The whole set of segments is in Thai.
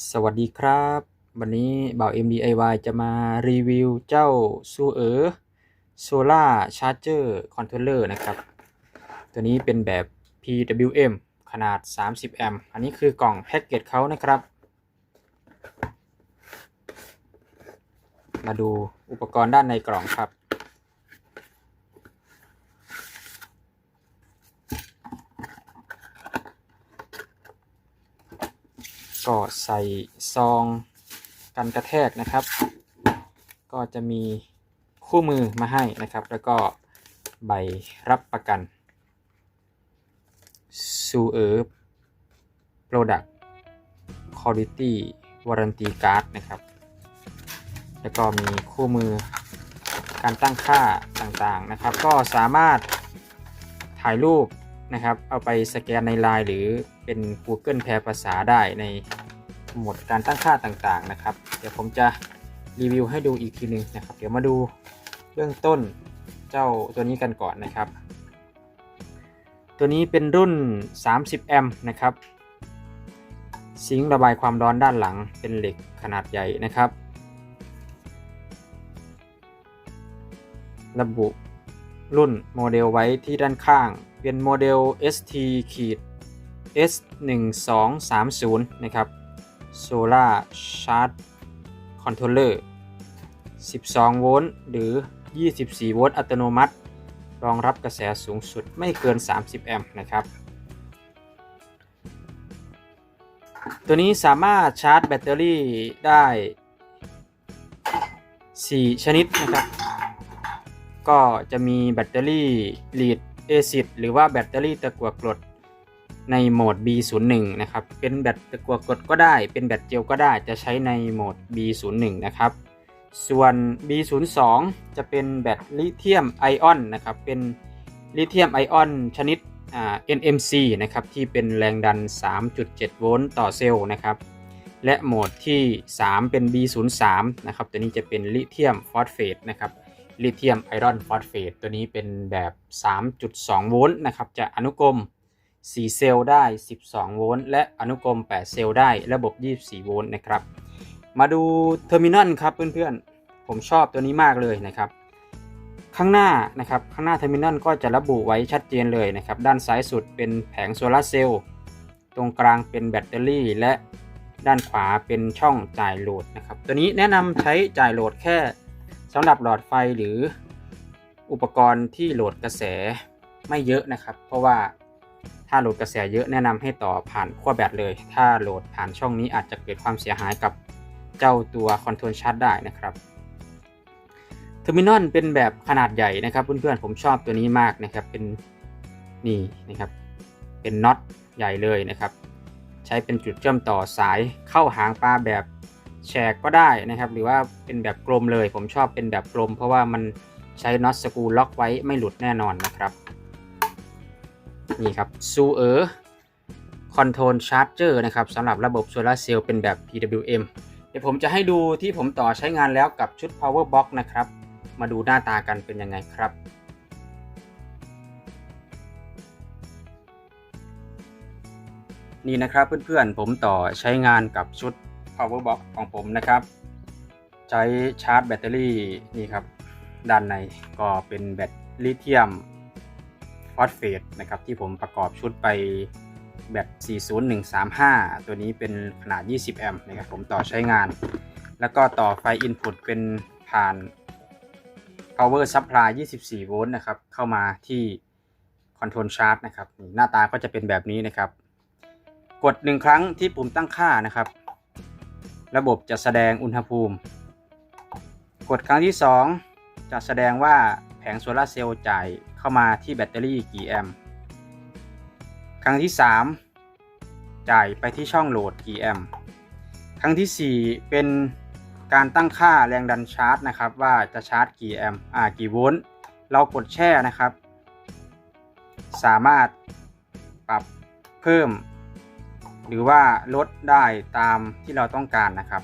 สวัสดีครับ วันนี้บ่าว MDIY จะมารีวิวเจ้าซูเออ Solar Charger Controller นะครับ ตัวนี้เป็นแบบ PWM ขนาด 30 แอมป์อันนี้คือกล่องแพ็กเกจเขานะครับ มาดูอุปกรณ์ด้านในกล่องครับ ก็ใส่ซองกันกระแทกนะครับ ก็จะมีคู่มือมาให้นะครับ แล้วก็ใบรับประกันซูเออร์ Product Quality Warranty Card นะครับ แล้วก็มีคู่มือการตั้งค่าต่างๆนะครับ ก็สามารถถ่ายรูป นะครับ เอาไปสแกนในไลน์หรือเป็น Google แปลภาษาได้ในหมวดการตั้งค่าต่างๆนะครับ เดี๋ยวผมจะรีวิวให้ดูอีกทีหนึ่งนะครับ เดี๋ยวมาดูเบื้องต้นเจ้าตัวนี้กันก่อนนะครับ ตัวนี้เป็นรุ่น 30 แอมป์นะครับ ซิงระบายความร้อนด้านหลังเป็นเหล็กขนาดใหญ่นะครับ ระบุรุ่นโมเดลไว้ที่ด้านข้าง เป็นโมเดล ST ขีด S 1 2 3 0นะครับ Solar Charge Controller 12 โวลต์หรือ 24 โวลต์อัตโนมัติ รองรับกระแสสูงสุดไม่เกิน 30 แอมป์นะครับ ตัวนี้สามารถชาร์จแบตเตอรี่ได้ 4 ชนิดนะครับ ก็จะมีแบตเตอรี่ lead acid หรือว่าแบตเตอรี่ตะกั่วกรดในโหมด B01 นะครับ เป็นแบตตะกั่วกรดก็ได้ เป็นแบตเจลก็ได้ จะใช้ในโหมด B01 นะครับ ส่วน B02 จะเป็นแบตลิเธียมไอออนนะครับ เป็นลิเธียมไอออนชนิด NMC นะครับ ที่เป็นแรงดัน 3.7 โวลต์ต่อเซลล์นะครับ และโหมดที่ 3 เป็น B03 นะครับ ตัวนี้จะเป็นลิเธียมฟอสเฟตนะครับ ลิเธียมไอรอนฟอสเฟตตัวนี้เป็นแบบ 3.2 โวลต์นะครับ จะอนุกรม 4 เซลล์ได้ 12 โวลต์ และอนุกรม 8 เซลล์ได้ระบบ 24 โวลต์นะครับ มาดูเทอร์มินอลครับเพื่อนๆ ผมชอบตัวนี้มากเลยนะครับ ข้างหน้านะครับ ข้างหน้าเทอร์มินอลก็จะระบุไว้ชัดเจนเลยนะครับ ด้านซ้ายสุดเป็นแผงโซลาร์เซลล์ ตรงกลางเป็นแบตเตอรี่ และด้านขวาเป็นช่องจ่ายโหลดนะครับ ตัวนี้แนะนำใช้จ่ายโหลดแค่ สำหรับหลอดไฟหรืออุปกรณ์ที่โหลดกระแสไม่เยอะนะครับ เพราะว่าถ้าโหลดกระแสเยอะแนะนำให้ต่อผ่านขั้วแบตเลย ถ้าโหลดผ่านช่องนี้อาจจะเกิดความเสียหายกับเจ้าตัวคอนโทรลชาร์จได้นะครับเทอร์มินอลเป็นแบบขนาดใหญ่นะครับเพื่อนๆผมชอบตัวนี้มากนะครับเป็นนี่นะครับเป็นน็อตใหญ่เลยนะครับ ใช้เป็นจุดเชื่อมต่อสายเข้าหางปลาแบบ แฉกก็ได้นะครับ หรือว่าเป็นแบบกลมเลย ผมชอบเป็นแบบกลม เพราะว่ามันใช้น็อตสกูล็อกไว้ไม่หลุดแน่นอนนะครับ นี่ครับซูเออร์คอนโทรลชาร์จเจอร์นะครับสำหรับระบบโซลาเซลล์เป็นแบบ PWM เดี๋ยวผมจะให้ดูที่ผมต่อใช้งานแล้วกับชุด Power Box นะครับ มาดูหน้าตากันเป็นยังไงครับนี่นะครับเพื่อนๆผมต่อใช้งานกับชุด power box ของผมนะครับ ใช้ชาร์จแบตเตอรี่นี่ครับ ด้านในก็เป็นแบตลิเธียมฟอสเฟตนะครับ ที่ผมประกอบชุดไปแบต40135 ตัวนี้เป็นขนาด 20 แอมป์นะครับ ผมต่อใช้งาน แล้วก็ต่อไฟ Input เป็นผ่าน power supply 24 โวลต์นะครับ เข้ามาที่ control chart นะครับ หน้าตาก็จะเป็นแบบนี้นะครับ กดหนึ่งครั้งที่ปุ่มตั้งค่านะครับ ระบบจะแสดงอุณหภูมิ กดครั้งที่ 2 จะแสดงว่าแผงโซลาเซลล์จ่ายเข้ามาที่แบตเตอรี่กี่แอมป์ครั้งที่ 3 จ่ายไปที่ช่องโหลดกี่แอมป์ครั้งที่ 4 เป็นการตั้งค่าแรงดันชาร์จนะครับ ว่าจะชาร์จกี่แอมป์อ่ากี่โวลต์เรากดแช่นะครับ สามารถปรับเพิ่ม หรือว่าลดได้ตามที่เราต้องการนะครับ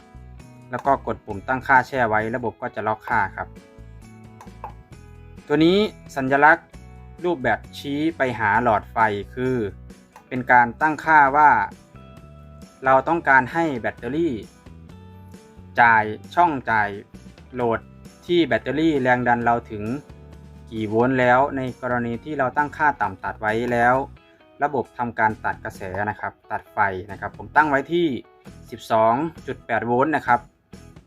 แล้วก็กดปุ่มตั้งค่าแช่ไว้ ระบบก็จะล็อกค่าครับ ตัวนี้สัญลักษณ์รูปแบบชี้ไปหาหลอดไฟคือ เป็นการตั้งค่าว่า เราต้องการให้แบตเตอรี่ จ่ายช่องจ่ายโหลดที่แบตเตอรี่แรงดันเราถึงกี่โวลต์แล้ว ในกรณีที่เราตั้งค่าต่ำตัดไว้แล้ว ระบบทำการตัดกระแสนะครับ ตัดไฟนะครับ ผมตั้งไว้ที่ 12.8 โวลต์นะครับ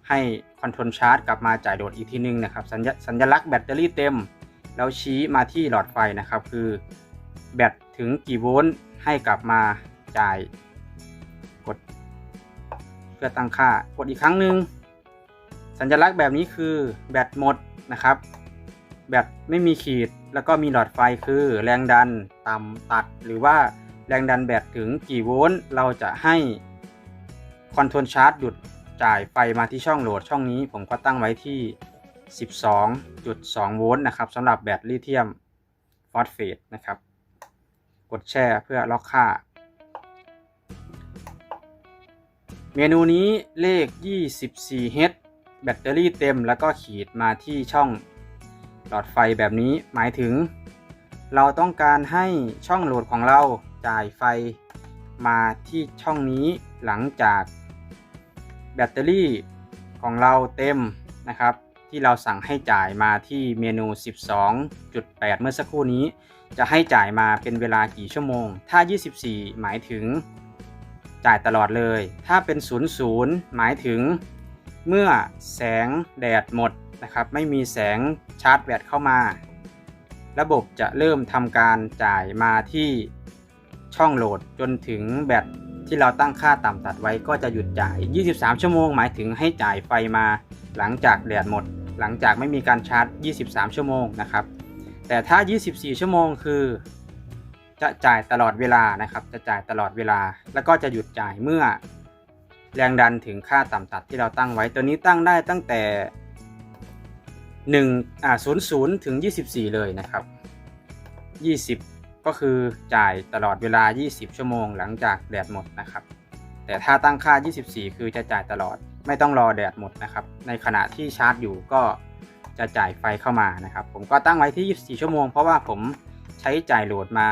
ให้คอนโทรลชาร์จกลับมาจ่ายโหลดอีกทีนึงนะครับสัญญสัญลักษณ์แบตเตอรี่เต็ม แล้วชี้มาที่หลอดไฟนะครับ คือแบตถึงกี่โวลต์ให้กลับมาจ่ายกด เพื่อตั้งค่ากดอีกครั้งหนึ่งสัญลักษณ์แบบนี้คือแบตหมดนะครับ แบตไม่มีขีด แล้วก็มีหลอดไฟคือแรงดันต่ำตัด หรือว่าแรงดันแบตถึงกี่โวลต์เราจะให้คอนโทรลชาร์จหยุดจ่ายไฟมาที่ช่องโหลดช่องนี้ ผมก็ตั้งไว้ที่ 12.2 โวลต์นะครับสำหรับแบตลิเธียมฟอสเฟตนะครับ กดแช่เพื่อล็อกค่า เมนูนี้เลข 24H แบตเตอรี่เต็มแล้วก็ขีดมาที่ช่อง หลอดไฟแบบนี้หมายถึง เราต้องการให้ช่องโหลดของเราจ่ายไฟมาที่ช่องนี้หลังจากแบตเตอรี่ของเราเต็มนะครับ ที่เราสั่งให้จ่ายมาที่เมนู 12.8 เมื่อสักครู่นี้ จะให้จ่ายมาเป็นเวลากี่ชั่วโมง ถ้า 24 หมายถึงจ่ายตลอดเลย ถ้าเป็น 00 หมายถึง เมื่อแสงแดดหมด นะครับไม่มีแสงชาร์จแบตเข้ามา ระบบจะเริ่มทำการจ่ายมาที่ช่องโหลดจนถึงแบตที่เราตั้งค่าต่ำตัดไว้ก็จะหยุดจ่าย 23 ชั่วโมงหมายถึงให้จ่ายไฟมาหลังจากแดดหมด หลังจากไม่มีการชาร์จ 23 ชั่วโมงนะครับ แต่ถ้า 24 ชั่วโมงคือ จะจ่ายตลอดเวลานะครับ จะจ่ายตลอดเวลา แล้วก็จะหยุดจ่ายเมื่อ แรงดันถึงค่าต่ำตัดที่เราตั้งไว้ ตัวนี้ตั้งได้ตั้งแต่ 1อ่า00 ถึง 24 เลยนะครับ 20 ก็คือจ่ายตลอดเวลา 20 ชั่วโมงหลังจากแดดหมดนะครับ แต่ถ้าตั้งค่า 24 คือจะจ่ายตลอดไม่ต้องรอแดดหมดนะครับ ในขณะที่ชาร์จอยู่ก็จะจ่ายไฟเข้ามานะครับ ผมก็ตั้งไว้ที่ 24 ชั่วโมง เพราะว่าผมใช้จ่ายโหลดมา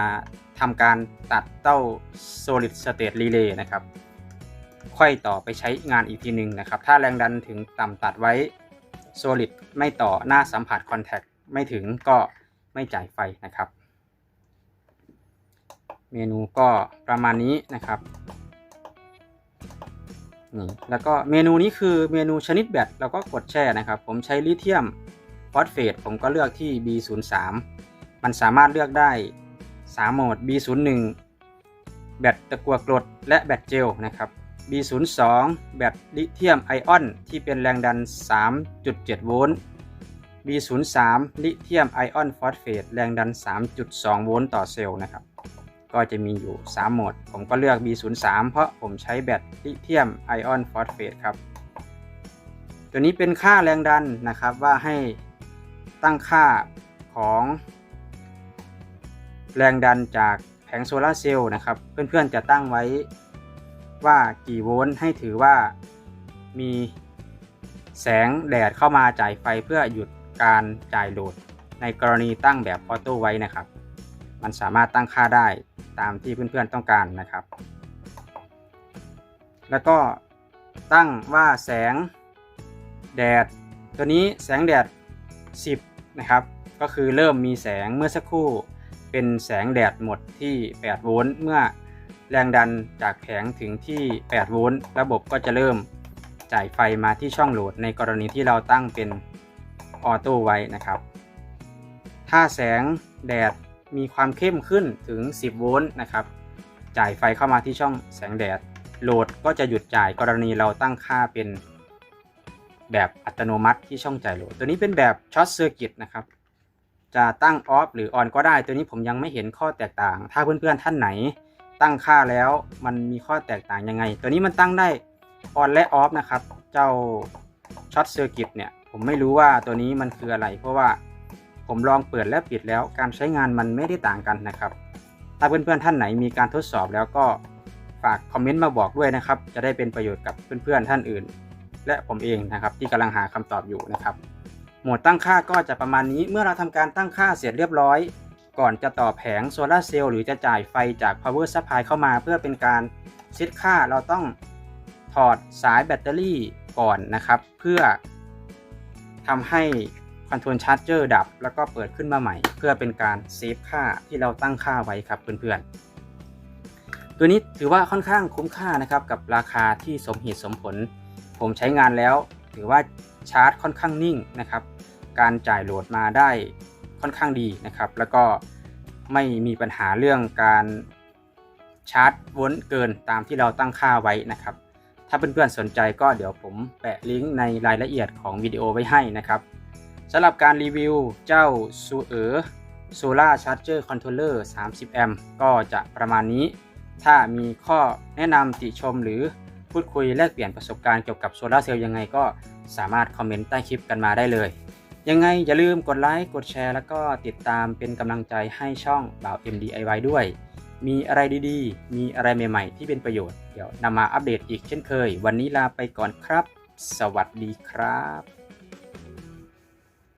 ทำการตัดเต้า solid state relay นะครับ ค่อยต่อไปใช้งานอีกทีหนึ่งนะครับ ถ้าแรงดันถึงต่ำตัดไว้ solid ไม่ต่อหน้าสัมผัส contact ไม่ถึงก็ไม่จ่ายไฟนะครับ เมนูก็ประมาณนี้นะครับนี่แล้วก็เมนูนี้คือเมนูชนิดแบตเราก็กดแช่นะครับ ผมใช้ลิเธียมฟอสเฟตผมก็เลือกที่ B03 มันสามารถเลือกได้ 3 โหมด B01 แบตตะกัวกรดและแบตเจลนะครับ B02 แบตลิเธียมไอออน ที่เป็นแรงดัน 3.7 โวลต์ B03 ลิเธียมไอออนฟอสเฟตแรงดัน 3.2 โวลต์ต่อเซลล์นะครับ ก็จะมีอยู่ 3 โหมด ผมก็เลือก B03 เพราะผมใช้แบตลิเธียมไอออนฟอสเฟตครับ ตัวนี้เป็นค่าแรงดันนะครับว่าให้ตั้งค่าของแรงดันจากแผงโซลาร์เซลล์นะครับ เพื่อนๆจะตั้งไว้ ว่ากี่โวลต์ให้ถือว่ามีแสงแดดเข้ามาจ่ายไฟเพื่อหยุดการจ่ายโหลด ในกรณีตั้งแบบออโต้ไว้นะครับ มันสามารถตั้งค่าได้ตามที่เพื่อนๆต้องการนะครับ แล้วก็ตั้งว่าแสงแดด ตัวนี้แสงแดด 10 นะครับ ก็คือเริ่มมีแสงเมื่อสักครู่เป็นแสงแดดหมดที่ 8 โวลต์เมื่อ แรงดันจากแผงถึงที่ 8 โวลต์ระบบก็จะเริ่มจ่ายไฟมาที่ช่องโหลด ในกรณีที่เราตั้งเป็นออโต้ไว้นะครับ ถ้าแสงแดดมีความเข้มขึ้นถึง 10 โวลต์นะครับ จ่ายไฟเข้ามาที่ช่องแสงแดด โหลดก็จะหยุดจ่ายกรณีเราตั้งค่าเป็น แบบอัตโนมัติที่ช่องจ่ายโหลด ตัวนี้เป็นแบบช็อตเซอร์กิตนะครับ จะตั้งออฟหรือออนก็ได้ ตัวนี้ผมยังไม่เห็นข้อแตกต่าง ถ้าเพื่อนๆท่านไหน ตั้งค่าแล้วมันมีข้อแตกต่างยังไง ตัวนี้มันตั้งได้ออนและออฟนะครับ เจ้าช็อตเซอร์กิตเนี่ยผมไม่รู้ว่าตัวนี้มันคืออะไร เพราะว่าผมลองเปิดและปิดแล้วการใช้งานมันไม่ได้ต่างกันนะครับ ถ้าเพื่อนๆท่านไหนมีการทดสอบแล้วก็ฝากคอมเมนต์มาบอกด้วยนะครับ จะได้เป็นประโยชน์กับเพื่อนๆท่านอื่น และผมเองนะครับที่กำลังหาคำตอบอยู่นะครับ โหมดตั้งค่าก็จะประมาณนี้เมื่อเราทำการตั้งค่าเสร็จเรียบร้อย ก่อนจะต่อแผงโซลาเซลล์หรือจะจ่ายไฟจาก power supply เข้ามาเพื่อเป็นการเซตค่าเราต้องถอดสายแบตเตอรี่ก่อนนะครับ เพื่อทำให้คอนโทรลชาร์จเจอร์ดับ แล้วก็เปิดขึ้นมาใหม่ เพื่อเป็นการเซฟค่าที่เราตั้งค่าไว้ครับเพื่อนๆ ตัวนี้ถือว่าค่อนข้างคุ้มค่านะครับกับราคาที่สมเหตุสมผล ผมใช้งานแล้ว ถือว่าชาร์จค่อนข้างนิ่งนะครับ การจ่ายโหลดมาได้ ค่อนข้างดีนะครับ แล้วก็ไม่มีปัญหาเรื่องการชาร์จวนเกินตามที่เราตั้งค่าไว้นะครับ ถ้าเพื่อนๆสนใจก็เดี๋ยวผมแปะลิงก์ในรายละเอียดของวิดีโอไว้ให้นะครับสำหรับการรีวิวเจ้าซูเออ Solar Charger Controller 30 แอมป์ก็จะประมาณนี้ ถ้ามีข้อแนะนำติชมหรือพูดคุยแลกเปลี่ยนประสบการณ์เกี่ยวกับโซลาเซลล์ยังไงก็สามารถคอมเมนต์ใต้คลิปกันมาได้เลย ยังไงอย่าลืมกดไลค์ กดแชร์ แล้วก็ติดตามเป็นกำลังใจให้ช่องบ่าว MDIY ด้วย มีอะไรดีๆ มีอะไรใหม่ ๆ ที่เป็นประโยชน์ เดี๋ยวนำมาอัปเดตอีกเช่นเคย วันนี้ลาไปก่อนครับ สวัสดีครับ